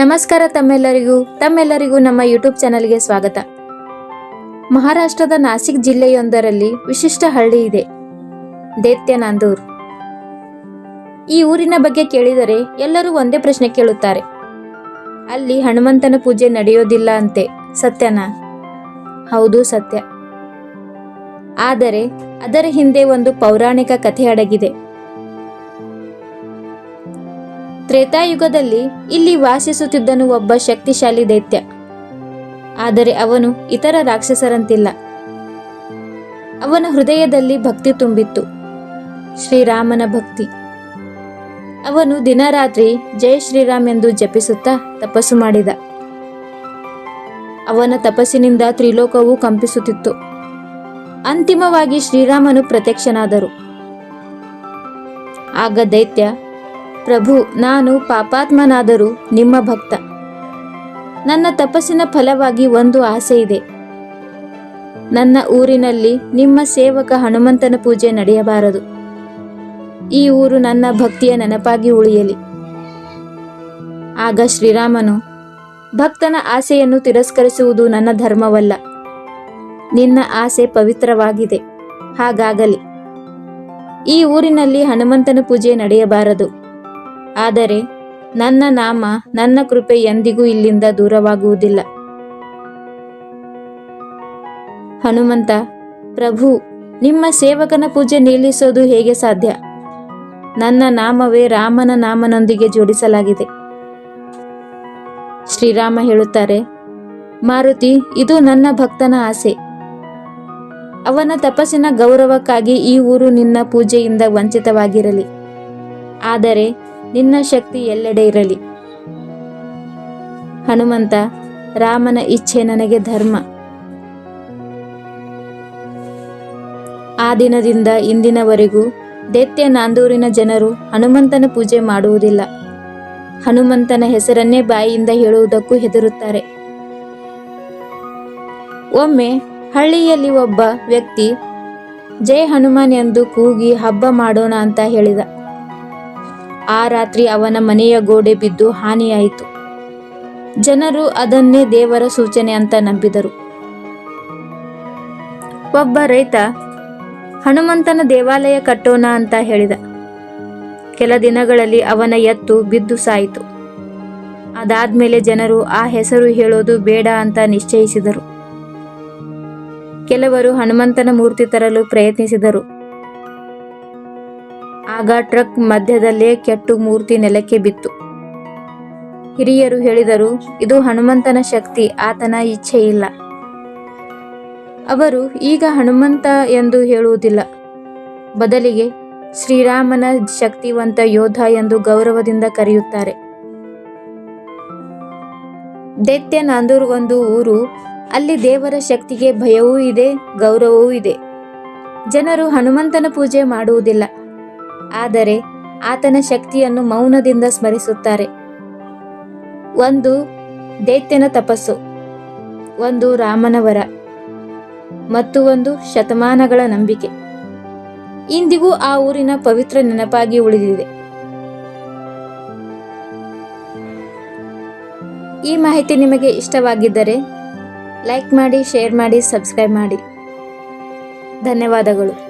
ನಮಸ್ಕಾರ ತಮ್ಮೆಲ್ಲರಿಗೂ ತಮ್ಮೆಲ್ಲರಿಗೂ ನಮ್ಮ ಯೂಟ್ಯೂಬ್ ಚಾನಲ್ಗೆ ಸ್ವಾಗತ. ಮಹಾರಾಷ್ಟ್ರದ ನಾಸಿಕ್ ಜಿಲ್ಲೆಯೊಂದರಲ್ಲಿ ವಿಶಿಷ್ಟ ಹಳ್ಳಿ ಇದೆ. ದೇತ್ಯನಾಂದೂರ್ ಈ ಊರಿನ ಬಗ್ಗೆ ಕೇಳಿದರೆ ಎಲ್ಲರೂ ಒಂದೇ ಪ್ರಶ್ನೆ ಕೇಳುತ್ತಾರೆ. ಅಲ್ಲಿ ಹನುಮಂತನ ಪೂಜೆ ನಡೆಯೋದಿಲ್ಲ ಅಂತೆ, ಸತ್ಯನಾ? ಹೌದು, ಸತ್ಯ. ಆದರೆ ಅದರ ಹಿಂದೆ ಒಂದು ಪೌರಾಣಿಕ ಕಥೆ ಅಡಗಿದೆ. ತ್ರೇತಾಯುಗದಲ್ಲಿ ಇಲ್ಲಿ ವಾಸಿಸುತ್ತಿದ್ದನು ಒಬ್ಬ ಶಕ್ತಿಶಾಲಿ ದೈತ್ಯ. ಆದರೆ ಅವನು ಇತರ ರಾಕ್ಷಸರಂತಿಲ್ಲ. ಅವನ ಹೃದಯದಲ್ಲಿ ಭಕ್ತಿ ತುಂಬಿತ್ತು. ಶ್ರೀರಾಮನ ಭಕ್ತಿ. ಅವನು ದಿನರಾತ್ರಿ ಜಯ ಶ್ರೀರಾಮ್ ಎಂದು ಜಪಿಸುತ್ತಾ ತಪಸ್ಸು ಮಾಡಿದ. ಅವನ ತಪಸ್ಸಿನಿಂದ ತ್ರಿಲೋಕವು ಕಂಪಿಸುತ್ತಿತ್ತು. ಅಂತಿಮವಾಗಿ ಶ್ರೀರಾಮನು ಪ್ರತ್ಯಕ್ಷನಾದರು. ಆಗ ದೈತ್ಯ ಪ್ರಭು, ನಾನು ಪಾಪಾತ್ಮನಾದರೂ ನಿಮ್ಮ ಭಕ್ತ. ನನ್ನ ತಪಸ್ಸಿನ ಫಲವಾಗಿ ಒಂದು ಆಸೆ ಇದೆ. ನನ್ನ ಊರಿನಲ್ಲಿ ನಿಮ್ಮ ಸೇವಕ ಹನುಮಂತನ ಪೂಜೆ ನಡೆಯಬಾರದು. ಈ ಊರು ನನ್ನ ಭಕ್ತಿಯ ನೆನಪಾಗಿ ಉಳಿಯಲಿ. ಆಗ ಶ್ರೀರಾಮನು, ಭಕ್ತನ ಆಸೆಯನ್ನು ತಿರಸ್ಕರಿಸುವುದು ನನ್ನ ಧರ್ಮವಲ್ಲ. ನಿನ್ನ ಆಸೆ ಪವಿತ್ರವಾಗಿದೆ. ಹಾಗಾಗಲಿ. ಈ ಊರಿನಲ್ಲಿ ಹನುಮಂತನ ಪೂಜೆ ನಡೆಯಬಾರದು. ಆದರೆ ನನ್ನ ನಾಮ ನನ್ನ ಕೃಪೆ ಎಂದಿಗೂ ಇಲ್ಲಿಂದ ದೂರವಾಗುವುದಿಲ್ಲ. ಹನುಮಂತ, ಪ್ರಭು, ನಿಮ್ಮ ಸೇವಕನ ಪೂಜೆ ನಿಲ್ಲಿಸೋದು ಹೇಗೆ ಸಾಧ್ಯ? ನನ್ನ ನಾಮವೇ ರಾಮನ ನಾಮನೊಂದಿಗೆ ಜೋಡಿಸಲಾಗಿದೆ. ಶ್ರೀರಾಮ ಹೇಳುತ್ತಾರೆ, ಮಾರುತಿ, ಇದು ನನ್ನ ಭಕ್ತನ ಆಸೆ. ಅವನ ತಪಸ್ಸಿನ ಗೌರವಕ್ಕಾಗಿ ಈ ಊರು ನಿನ್ನ ಪೂಜೆಯಿಂದ ವಂಚಿತವಾಗಿರಲಿ. ಆದರೆ ನಿನ್ನ ಶಕ್ತಿ ಎಲ್ಲೆಡೆ ಇರಲಿ. ಹನುಮಂತ, ರಾಮನ ಇಚ್ಛೆ ನನಗೆ ಧರ್ಮ. ಆ ದಿನದಿಂದ ಇಂದಿನವರೆಗೂ ದೈತ್ಯ ನಾಂದೂರಿನ ಜನರು ಹನುಮಂತನ ಪೂಜೆ ಮಾಡುವುದಿಲ್ಲ. ಹನುಮಂತನ ಹೆಸರನ್ನೇ ಬಾಯಿಯಿಂದ ಹೇಳುವುದಕ್ಕೂ ಹೆದರುತ್ತಾರೆ. ಒಮ್ಮೆ ಹಳ್ಳಿಯಲ್ಲಿ ಒಬ್ಬ ವ್ಯಕ್ತಿ, ಜೈ ಹನುಮಾನ್ ಎಂದು ಕೂಗಿ ಹಬ್ಬ ಮಾಡೋಣ ಅಂತ ಹೇಳಿದ. ಆ ರಾತ್ರಿ ಅವನ ಮನೆಯ ಗೋಡೆ ಬಿದ್ದು ಹಾನಿಯಾಯಿತು. ಜನರು ಅದನ್ನೇ ದೇವರ ಸೂಚನೆ ಅಂತ ನಂಬಿದರು. ಒಬ್ಬ ರೈತ, ಹನುಮಂತನ ದೇವಾಲಯ ಕಟ್ಟೋಣ ಅಂತ ಹೇಳಿದ. ಕೆಲ ದಿನಗಳಲ್ಲಿ ಅವನ ಎತ್ತು ಬಿದ್ದು ಸಾಯಿತು. ಅದಾದ್ಮೇಲೆ ಜನರು ಆ ಹೆಸರು ಹೇಳೋದು ಬೇಡ ಅಂತ ನಿಶ್ಚಯಿಸಿದರು. ಕೆಲವರು ಹನುಮಂತನ ಮೂರ್ತಿ ತರಲು ಪ್ರಯತ್ನಿಸಿದರು. ಆಗ ಟ್ರಕ್ ಮಧ್ಯದಲ್ಲೇ ಕೆಟ್ಟು ಮೂರ್ತಿ ನೆಲಕ್ಕೆ ಬಿತ್ತು. ಹಿರಿಯರು ಹೇಳಿದರು, ಇದು ಹನುಮಂತನ ಶಕ್ತಿ, ಆತನ ಇಚ್ಛೆ ಇಲ್ಲ. ಅವರು ಈಗ ಹನುಮಂತ ಎಂದು ಹೇಳುವುದಿಲ್ಲ. ಬದಲಿಗೆ ಶ್ರೀರಾಮನ ಶಕ್ತಿವಂತ ಯೋಧ ಎಂದು ಗೌರವದಿಂದ ಕರೆಯುತ್ತಾರೆ. ದೈತ್ಯ ನಾಂದೂರ್ ಒಂದು ಊರು, ಅಲ್ಲಿ ದೇವರ ಶಕ್ತಿಗೆ ಭಯವೂ ಇದೆ, ಗೌರವವೂ ಇದೆ. ಜನರು ಹನುಮಂತನ ಪೂಜೆ ಮಾಡುವುದಿಲ್ಲ. ಆದರೆ ಆತನ ಶಕ್ತಿಯನ್ನು ಮೌನದಿಂದ ಸ್ಮರಿಸುತ್ತಾರೆ. ಒಂದು ದೈತ್ಯನ ತಪಸ್ಸು, ಒಂದು ರಾಮನವರ ಮತ್ತು ಒಂದು ಶತಮಾನಗಳ ನಂಬಿಕೆ. ಇಂದಿಗೂ ಆ ಊರಿನ ಪವಿತ್ರ ನೆನಪಾಗಿ ಉಳಿದಿದೆ. ಈ ಮಾಹಿತಿ ನಿಮಗೆ ಇಷ್ಟವಾಗಿದ್ದರೆ ಲೈಕ್ ಮಾಡಿ, ಶೇರ್ ಮಾಡಿ, ಸಬ್ಸ್ಕ್ರೈಬ್ ಮಾಡಿ. ಧನ್ಯವಾದಗಳು.